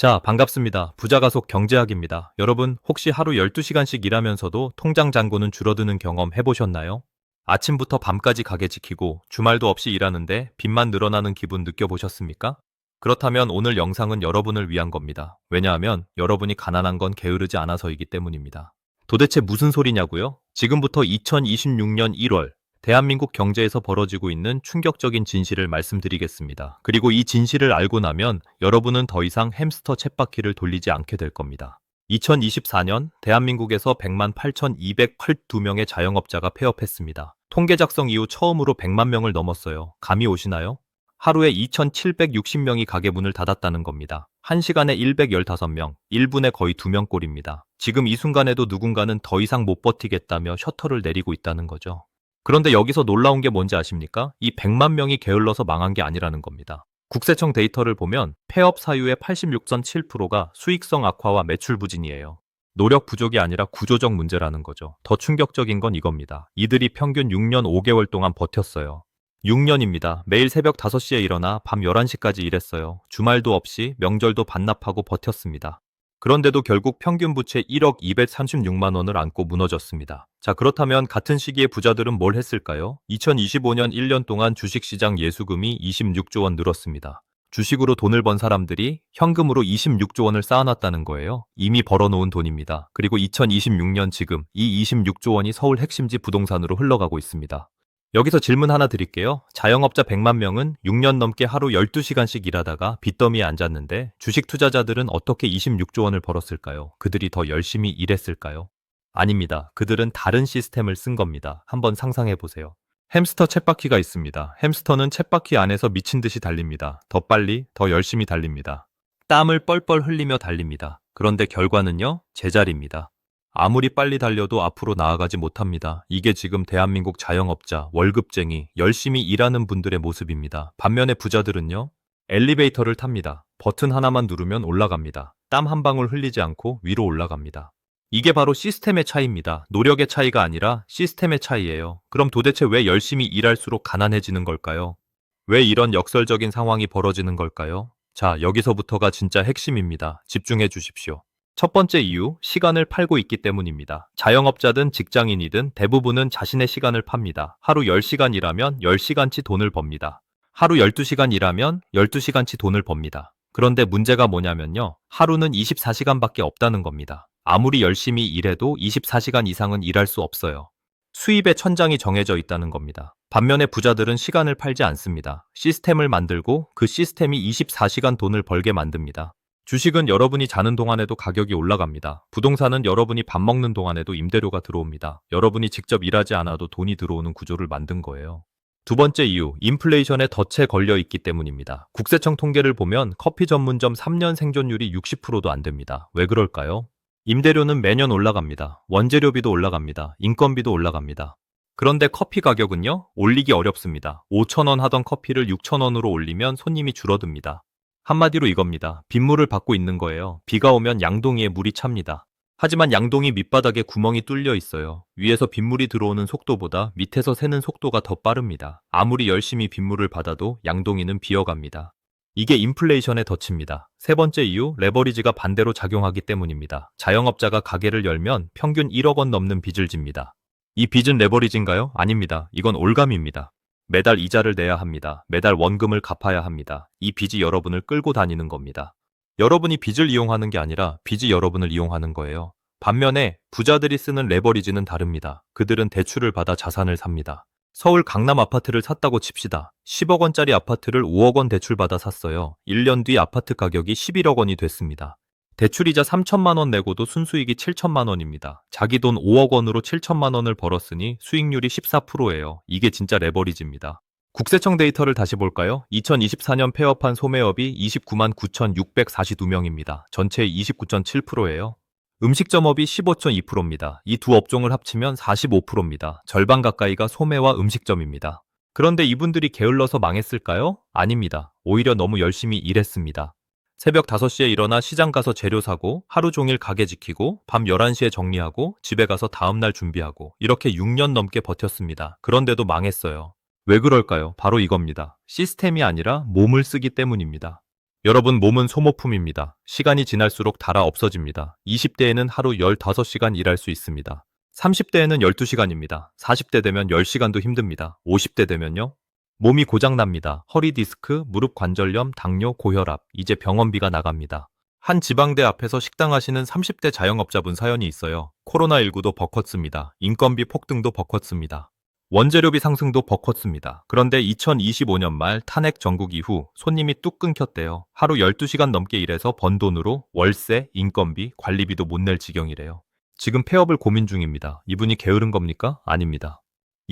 자, 반갑습니다. 부자가속 경제학입니다. 여러분, 혹시 하루 12시간씩 일하면서도 통장 잔고는 줄어드는 경험 해보셨나요? 아침부터 밤까지 가게 지키고 주말도 없이 일하는데 빚만 늘어나는 기분 느껴보셨습니까? 그렇다면 오늘 영상은 여러분을 위한 겁니다. 왜냐하면 여러분이 가난한 건 게으르지 않아서이기 때문입니다. 도대체 무슨 소리냐고요? 지금부터 2026년 1월 대한민국 경제에서 벌어지고 있는 충격적인 진실을 말씀드리겠습니다. 그리고 이 진실을 알고 나면 여러분은 더 이상 햄스터 챗바퀴를 돌리지 않게 될 겁니다. 2024년 대한민국에서 100만 8,282명의 자영업자가 폐업했습니다. 통계 작성 이후 처음으로 100만 명을 넘었어요. 감이 오시나요? 하루에 2,760명이 가게 문을 닫았다는 겁니다. 1시간에 115명, 1분에 거의 2명 꼴입니다. 지금 이 순간에도 누군가는 더 이상 못 버티겠다며 셔터를 내리고 있다는 거죠. 그런데 여기서 놀라운 게 뭔지 아십니까? 이 100만 명이 게을러서 망한 게 아니라는 겁니다. 국세청 데이터를 보면 폐업 사유의 86.7%가 수익성 악화와 매출 부진이에요. 노력 부족이 아니라 구조적 문제라는 거죠. 더 충격적인 건 이겁니다. 이들이 평균 6년 5개월 동안 버텼어요. 6년입니다. 매일 새벽 5시에 일어나 밤 11시까지 일했어요. 주말도 없이 명절도 반납하고 버텼습니다. 그런데도 결국 평균 부채 1억 236만 원을 안고 무너졌습니다. 자, 그렇다면 같은 시기에 부자들은 뭘 했을까요? 2025년 1년 동안 주식시장 예수금이 26조 원 늘었습니다. 주식으로 돈을 번 사람들이 현금으로 26조 원을 쌓아놨다는 거예요. 이미 벌어놓은 돈입니다. 그리고 2026년 지금 이 26조 원이 서울 핵심지 부동산으로 흘러가고 있습니다. 여기서 질문 하나 드릴게요. 자영업자 100만 명은 6년 넘게 하루 12시간씩 일하다가 빚더미에 앉았는데 주식 투자자들은 어떻게 26조 원을 벌었을까요? 그들이 더 열심히 일했을까요? 아닙니다. 그들은 다른 시스템을 쓴 겁니다. 한번 상상해 보세요. 햄스터 챗바퀴가 있습니다. 햄스터는 챗바퀴 안에서 미친 듯이 달립니다. 더 빨리, 더 열심히 달립니다. 땀을 뻘뻘 흘리며 달립니다. 그런데 결과는요? 제자리입니다. 아무리 빨리 달려도 앞으로 나아가지 못합니다. 이게 지금 대한민국 자영업자, 월급쟁이, 열심히 일하는 분들의 모습입니다. 반면에 부자들은요? 엘리베이터를 탑니다. 버튼 하나만 누르면 올라갑니다. 땀 한 방울 흘리지 않고 위로 올라갑니다. 이게 바로 시스템의 차이입니다. 노력의 차이가 아니라 시스템의 차이예요. 그럼 도대체 왜 열심히 일할수록 가난해지는 걸까요? 왜 이런 역설적인 상황이 벌어지는 걸까요? 자, 여기서부터가 진짜 핵심입니다. 집중해 주십시오. 첫 번째 이유, 시간을 팔고 있기 때문입니다. 자영업자든 직장인이든 대부분은 자신의 시간을 팝니다. 하루 10시간 일하면 10시간치 돈을 법니다. 하루 12시간 일하면 12시간치 돈을 법니다. 그런데 문제가 뭐냐면요. 하루는 24시간밖에 없다는 겁니다. 아무리 열심히 일해도 24시간 이상은 일할 수 없어요. 수입의 천장이 정해져 있다는 겁니다. 반면에 부자들은 시간을 팔지 않습니다. 시스템을 만들고 그 시스템이 24시간 돈을 벌게 만듭니다. 주식은 여러분이 자는 동안에도 가격이 올라갑니다. 부동산은 여러분이 밥 먹는 동안에도 임대료가 들어옵니다. 여러분이 직접 일하지 않아도 돈이 들어오는 구조를 만든 거예요. 두 번째 이유, 인플레이션에 덫에 걸려 있기 때문입니다. 국세청 통계를 보면 커피 전문점 3년 생존율이 60%도 안 됩니다. 왜 그럴까요? 임대료는 매년 올라갑니다. 원재료비도 올라갑니다. 인건비도 올라갑니다. 그런데 커피 가격은요? 올리기 어렵습니다. 5,000원 하던 커피를 6,000원으로 올리면 손님이 줄어듭니다. 한마디로 이겁니다. 빗물을 받고 있는 거예요. 비가 오면 양동이에 물이 찹니다. 하지만 양동이 밑바닥에 구멍이 뚫려 있어요. 위에서 빗물이 들어오는 속도보다 밑에서 새는 속도가 더 빠릅니다. 아무리 열심히 빗물을 받아도 양동이는 비어갑니다. 이게 인플레이션의 덫입니다. 세 번째 이유, 레버리지가 반대로 작용하기 때문입니다. 자영업자가 가게를 열면 평균 1억 원 넘는 빚을 집니다. 이 빚은 레버리지인가요? 아닙니다. 이건 올감입니다. 매달 이자를 내야 합니다. 매달 원금을 갚아야 합니다. 이 빚이 여러분을 끌고 다니는 겁니다. 여러분이 빚을 이용하는 게 아니라 빚이 여러분을 이용하는 거예요. 반면에 부자들이 쓰는 레버리지는 다릅니다. 그들은 대출을 받아 자산을 삽니다. 서울 강남 아파트를 샀다고 칩시다. 10억 원짜리 아파트를 5억 원 대출받아 샀어요. 1년 뒤 아파트 가격이 11억 원이 됐습니다. 대출이자 3천만 원 내고도 순수익이 7천만 원입니다. 자기 돈 5억 원으로 7천만 원을 벌었으니 수익률이 14%예요. 이게 진짜 레버리지입니다. 국세청 데이터를 다시 볼까요? 2024년 폐업한 소매업이 29만 9,642명입니다. 전체의 29.7%예요. 음식점업이 15.2%입니다. 이 두 업종을 합치면 45%입니다. 절반 가까이가 소매와 음식점입니다. 그런데 이분들이 게을러서 망했을까요? 아닙니다. 오히려 너무 열심히 일했습니다. 새벽 5시에 일어나 시장 가서 재료 사고 하루 종일 가게 지키고 밤 11시에 정리하고 집에 가서 다음날 준비하고 이렇게 6년 넘게 버텼습니다. 그런데도 망했어요. 왜 그럴까요? 바로 이겁니다. 시스템이 아니라 몸을 쓰기 때문입니다. 여러분 몸은 소모품입니다. 시간이 지날수록 달아 없어집니다. 20대에는 하루 15시간 일할 수 있습니다. 30대에는 12시간입니다. 40대 되면 10시간도 힘듭니다. 50대 되면요? 몸이 고장납니다. 허리 디스크, 무릎 관절염, 당뇨, 고혈압, 이제 병원비가 나갑니다. 한 지방대 앞에서 식당 하시는 30대 자영업자분 사연이 있어요. 코로나19도 버컸습니다. 인건비 폭등도 버컸습니다. 원재료비 상승도 버컸습니다. 그런데 2025년 말 탄핵 전국 이후 손님이 뚝 끊겼대요. 하루 12시간 넘게 일해서 번 돈으로 월세, 인건비, 관리비도 못 낼 지경이래요. 지금 폐업을 고민 중입니다. 이분이 게으른 겁니까? 아닙니다.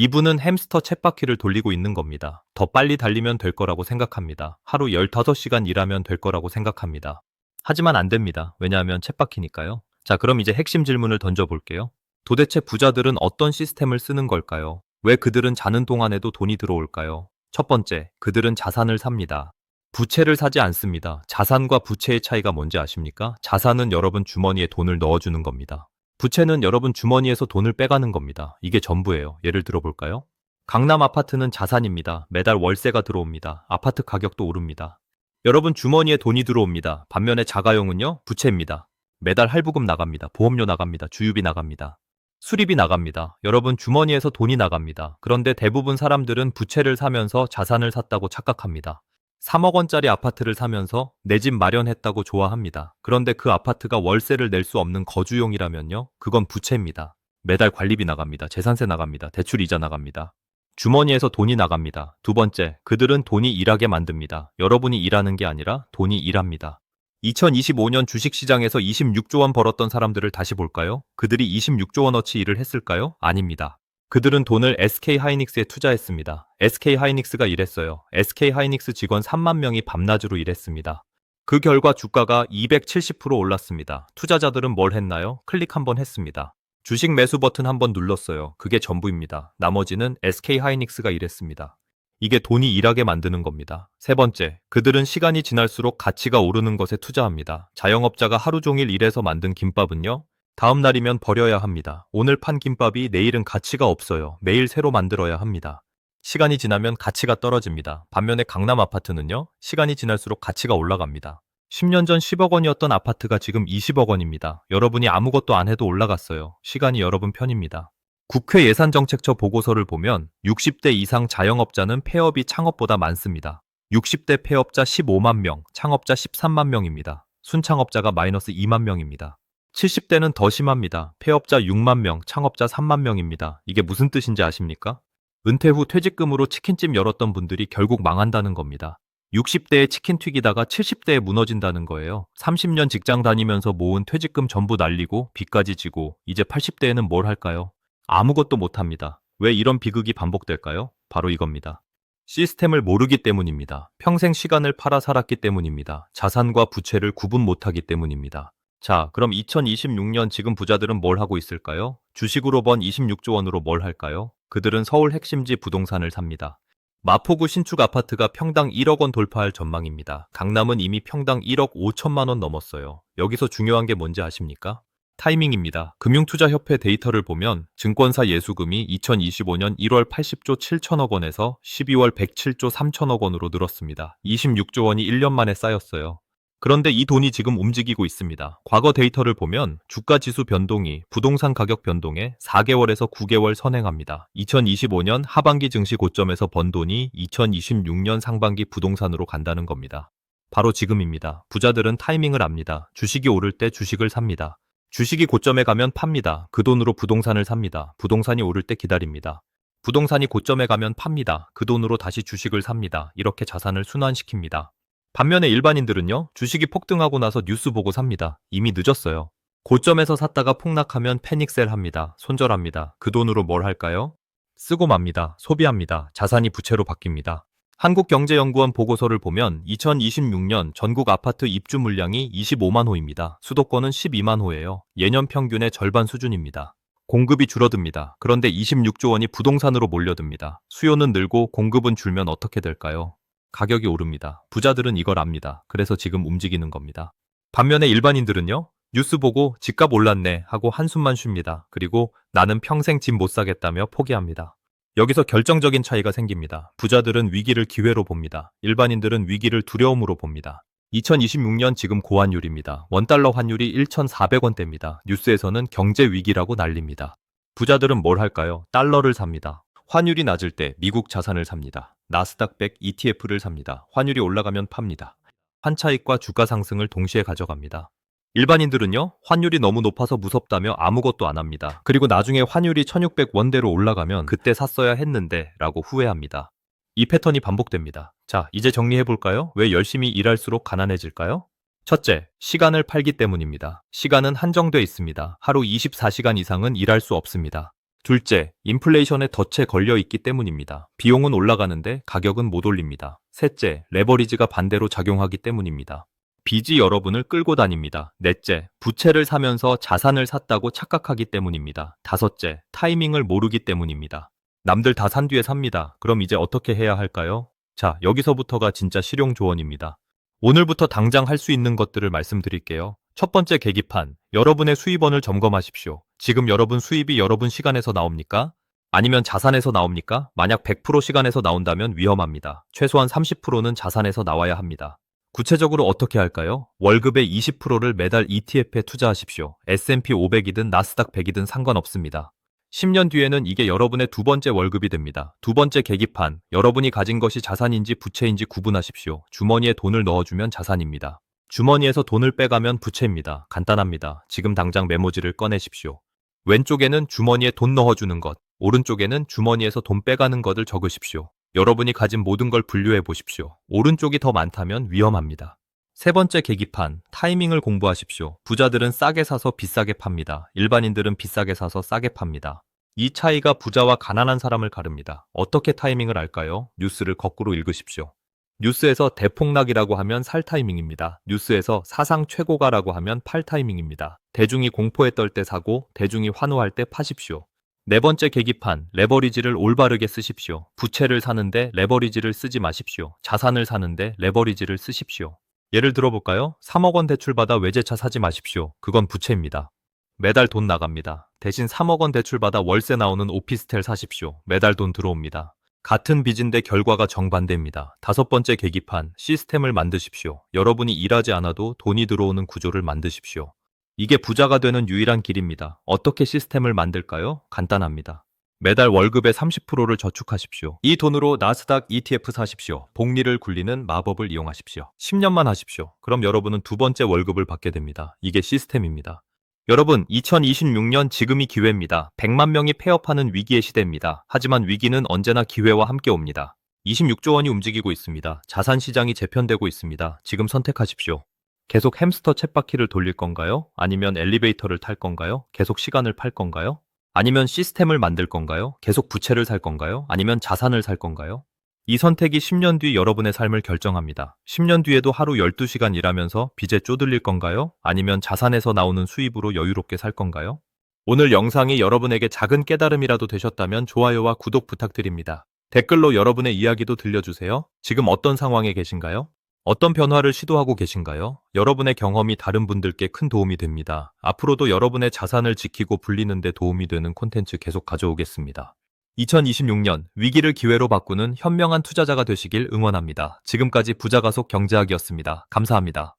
이분은 햄스터 쳇바퀴를 돌리고 있는 겁니다. 더 빨리 달리면 될 거라고 생각합니다. 하루 15시간 일하면 될 거라고 생각합니다. 하지만 안 됩니다. 왜냐하면 쳇바퀴니까요. 자, 그럼 이제 핵심 질문을 던져볼게요. 도대체 부자들은 어떤 시스템을 쓰는 걸까요? 왜 그들은 자는 동안에도 돈이 들어올까요? 첫 번째, 그들은 자산을 삽니다. 부채를 사지 않습니다. 자산과 부채의 차이가 뭔지 아십니까? 자산은 여러분 주머니에 돈을 넣어주는 겁니다. 부채는 여러분 주머니에서 돈을 빼가는 겁니다. 이게 전부예요. 예를 들어볼까요? 강남 아파트는 자산입니다. 매달 월세가 들어옵니다. 아파트 가격도 오릅니다. 여러분 주머니에 돈이 들어옵니다. 반면에 자가용은요, 부채입니다. 매달 할부금 나갑니다. 보험료 나갑니다. 주유비 나갑니다. 수리비 나갑니다. 여러분 주머니에서 돈이 나갑니다. 그런데 대부분 사람들은 부채를 사면서 자산을 샀다고 착각합니다. 3억 원짜리 아파트를 사면서 내 집 마련했다고 좋아합니다. 그런데 그 아파트가 월세를 낼 수 없는 거주용이라면요? 그건 부채입니다. 매달 관리비 나갑니다. 재산세 나갑니다. 대출 이자 나갑니다. 주머니에서 돈이 나갑니다. 두 번째, 그들은 돈이 일하게 만듭니다. 여러분이 일하는 게 아니라 돈이 일합니다. 2025년 주식시장에서 26조 원 벌었던 사람들을 다시 볼까요? 그들이 26조 원어치 일을 했을까요? 아닙니다. 그들은 돈을 SK 하이닉스에 투자했습니다. SK 하이닉스가 이랬어요. SK 하이닉스 직원 3만 명이 밤낮으로 일했습니다. 그 결과 주가가 270% 올랐습니다. 투자자들은 뭘 했나요? 클릭 한번 했습니다. 주식 매수 버튼 한번 눌렀어요. 그게 전부입니다. 나머지는 SK 하이닉스가 일했습니다. 이게 돈이 일하게 만드는 겁니다. 세 번째, 그들은 시간이 지날수록 가치가 오르는 것에 투자합니다. 자영업자가 하루 종일 일해서 만든 김밥은요, 다음 날이면 버려야 합니다. 오늘 판 김밥이 내일은 가치가 없어요. 매일 새로 만들어야 합니다. 시간이 지나면 가치가 떨어집니다. 반면에 강남 아파트는요, 시간이 지날수록 가치가 올라갑니다. 10년 전 10억 원이었던 아파트가 지금 20억 원입니다. 여러분이 아무것도 안 해도 올라갔어요. 시간이 여러분 편입니다. 국회 예산정책처 보고서를 보면 60대 이상 자영업자는 폐업이 창업보다 많습니다. 60대 폐업자 15만 명, 창업자 13만 명입니다. 순창업자가 마이너스 2만 명입니다. 70대는 더 심합니다. 폐업자 6만 명, 창업자 3만 명입니다. 이게 무슨 뜻인지 아십니까? 은퇴 후 퇴직금으로 치킨집 열었던 분들이 결국 망한다는 겁니다. 60대에 치킨 튀기다가 70대에 무너진다는 거예요. 30년 직장 다니면서 모은 퇴직금 전부 날리고 빚까지 지고 이제 80대에는 뭘 할까요? 아무것도 못합니다. 왜 이런 비극이 반복될까요? 바로 이겁니다. 시스템을 모르기 때문입니다. 평생 시간을 팔아 살았기 때문입니다. 자산과 부채를 구분 못하기 때문입니다. 자, 그럼 2026년 지금 부자들은 뭘 하고 있을까요? 주식으로 번 26조 원으로 뭘 할까요? 그들은 서울 핵심지 부동산을 삽니다. 마포구 신축 아파트가 평당 1억 원 돌파할 전망입니다. 강남은 이미 평당 1억 5천만 원 넘었어요. 여기서 중요한 게 뭔지 아십니까? 타이밍입니다. 금융투자협회 데이터를 보면 증권사 예수금이 2025년 1월 80조 7천억 원에서 12월 107조 3천억 원으로 늘었습니다. 26조 원이 1년 만에 쌓였어요. 그런데 이 돈이 지금 움직이고 있습니다. 과거 데이터를 보면 주가 지수 변동이 부동산 가격 변동에 4개월에서 9개월 선행합니다. 2025년 하반기 증시 고점에서 번 돈이 2026년 상반기 부동산으로 간다는 겁니다. 바로 지금입니다. 부자들은 타이밍을 압니다. 주식이 오를 때 주식을 삽니다. 주식이 고점에 가면 팝니다. 그 돈으로 부동산을 삽니다. 부동산이 오를 때 기다립니다. 부동산이 고점에 가면 팝니다. 그 돈으로 다시 주식을 삽니다. 이렇게 자산을 순환시킵니다. 반면에 일반인들은요, 주식이 폭등하고 나서 뉴스 보고 삽니다. 이미 늦었어요. 고점에서 샀다가 폭락하면 패닉셀 합니다. 손절합니다. 그 돈으로 뭘 할까요? 쓰고 맙니다. 소비합니다. 자산이 부채로 바뀝니다. 한국경제연구원 보고서를 보면 2026년 전국 아파트 입주 물량이 25만 호입니다. 수도권은 12만 호예요. 예년 평균의 절반 수준입니다. 공급이 줄어듭니다. 그런데 26조 원이 부동산으로 몰려듭니다. 수요는 늘고 공급은 줄면 어떻게 될까요? 가격이 오릅니다. 부자들은 이걸 압니다. 그래서 지금 움직이는 겁니다. 반면에 일반인들은요? 뉴스 보고 집값 올랐네 하고 한숨만 쉽니다. 그리고 나는 평생 집 못 사겠다며 포기합니다. 여기서 결정적인 차이가 생깁니다. 부자들은 위기를 기회로 봅니다. 일반인들은 위기를 두려움으로 봅니다. 2026년 지금 고환율입니다. 원달러 환율이 1,400원대입니다. 뉴스에서는 경제 위기라고 난립니다. 부자들은 뭘 할까요? 달러를 삽니다. 환율이 낮을 때 미국 자산을 삽니다. 나스닥 100 ETF를 삽니다. 환율이 올라가면 팝니다. 환차익과 주가 상승을 동시에 가져갑니다. 일반인들은요, 환율이 너무 높아서 무섭다며 아무것도 안 합니다. 그리고 나중에 환율이 1600원대로 올라가면 그때 샀어야 했는데 라고 후회합니다. 이 패턴이 반복됩니다. 자, 이제 정리해 볼까요? 왜 열심히 일할수록 가난해질까요? 첫째, 시간을 팔기 때문입니다. 시간은 한정돼 있습니다. 하루 24시간 이상은 일할 수 없습니다. 둘째, 인플레이션에 덫에 걸려 있기 때문입니다. 비용은 올라가는데 가격은 못 올립니다. 셋째, 레버리지가 반대로 작용하기 때문입니다. 빚이 여러분을 끌고 다닙니다. 넷째, 부채를 사면서 자산을 샀다고 착각하기 때문입니다. 다섯째, 타이밍을 모르기 때문입니다. 남들 다 산 뒤에 삽니다. 그럼 이제 어떻게 해야 할까요? 자, 여기서부터가 진짜 실용 조언입니다. 오늘부터 당장 할 수 있는 것들을 말씀드릴게요. 첫 번째 계기판, 여러분의 수입원을 점검하십시오. 지금 여러분 수입이 여러분 시간에서 나옵니까? 아니면 자산에서 나옵니까? 만약 100% 시간에서 나온다면 위험합니다. 최소한 30%는 자산에서 나와야 합니다. 구체적으로 어떻게 할까요? 월급의 20%를 매달 ETF에 투자하십시오. S&P 500이든 나스닥 100이든 상관없습니다. 10년 뒤에는 이게 여러분의 두 번째 월급이 됩니다. 두 번째 계기판, 여러분이 가진 것이 자산인지 부채인지 구분하십시오. 주머니에 돈을 넣어주면 자산입니다. 주머니에서 돈을 빼가면 부채입니다. 간단합니다. 지금 당장 메모지를 꺼내십시오. 왼쪽에는 주머니에 돈 넣어주는 것, 오른쪽에는 주머니에서 돈 빼가는 것을 적으십시오. 여러분이 가진 모든 걸 분류해 보십시오. 오른쪽이 더 많다면 위험합니다. 세 번째 계기판, 타이밍을 공부하십시오. 부자들은 싸게 사서 비싸게 팝니다. 일반인들은 비싸게 사서 싸게 팝니다. 이 차이가 부자와 가난한 사람을 가릅니다. 어떻게 타이밍을 알까요? 뉴스를 거꾸로 읽으십시오. 뉴스에서 대폭락이라고 하면 살 타이밍입니다. 뉴스에서 사상 최고가라고 하면 팔 타이밍입니다. 대중이 공포에 떨 때 사고, 대중이 환호할 때 파십시오. 네 번째 계기판, 레버리지를 올바르게 쓰십시오. 부채를 사는데 레버리지를 쓰지 마십시오. 자산을 사는데 레버리지를 쓰십시오. 예를 들어볼까요? 3억 원 대출받아 외제차 사지 마십시오. 그건 부채입니다. 매달 돈 나갑니다. 대신 3억 원 대출받아 월세 나오는 오피스텔 사십시오. 매달 돈 들어옵니다. 같은 빚인데 결과가 정반대입니다. 다섯 번째 계기판, 시스템을 만드십시오. 여러분이 일하지 않아도 돈이 들어오는 구조를 만드십시오. 이게 부자가 되는 유일한 길입니다. 어떻게 시스템을 만들까요? 간단합니다. 매달 월급의 30%를 저축하십시오. 이 돈으로 나스닥 ETF 사십시오. 복리를 굴리는 마법을 이용하십시오. 10년만 하십시오. 그럼 여러분은 두 번째 월급을 받게 됩니다. 이게 시스템입니다. 여러분, 2026년 지금이 기회입니다. 100만 명이 폐업하는 위기의 시대입니다. 하지만 위기는 언제나 기회와 함께 옵니다. 26조 원이 움직이고 있습니다. 자산 시장이 재편되고 있습니다. 지금 선택하십시오. 계속 햄스터 쳇바퀴를 돌릴 건가요? 아니면 엘리베이터를 탈 건가요? 계속 시간을 팔 건가요? 아니면 시스템을 만들 건가요? 계속 부채를 살 건가요? 아니면 자산을 살 건가요? 이 선택이 10년 뒤 여러분의 삶을 결정합니다. 10년 뒤에도 하루 12시간 일하면서 빚에 쪼들릴 건가요? 아니면 자산에서 나오는 수입으로 여유롭게 살 건가요? 오늘 영상이 여러분에게 작은 깨달음이라도 되셨다면 좋아요와 구독 부탁드립니다. 댓글로 여러분의 이야기도 들려주세요. 지금 어떤 상황에 계신가요? 어떤 변화를 시도하고 계신가요? 여러분의 경험이 다른 분들께 큰 도움이 됩니다. 앞으로도 여러분의 자산을 지키고 불리는 데 도움이 되는 콘텐츠 계속 가져오겠습니다. 2026년 위기를 기회로 바꾸는 현명한 투자자가 되시길 응원합니다. 지금까지 부자가속 경제학이었습니다. 감사합니다.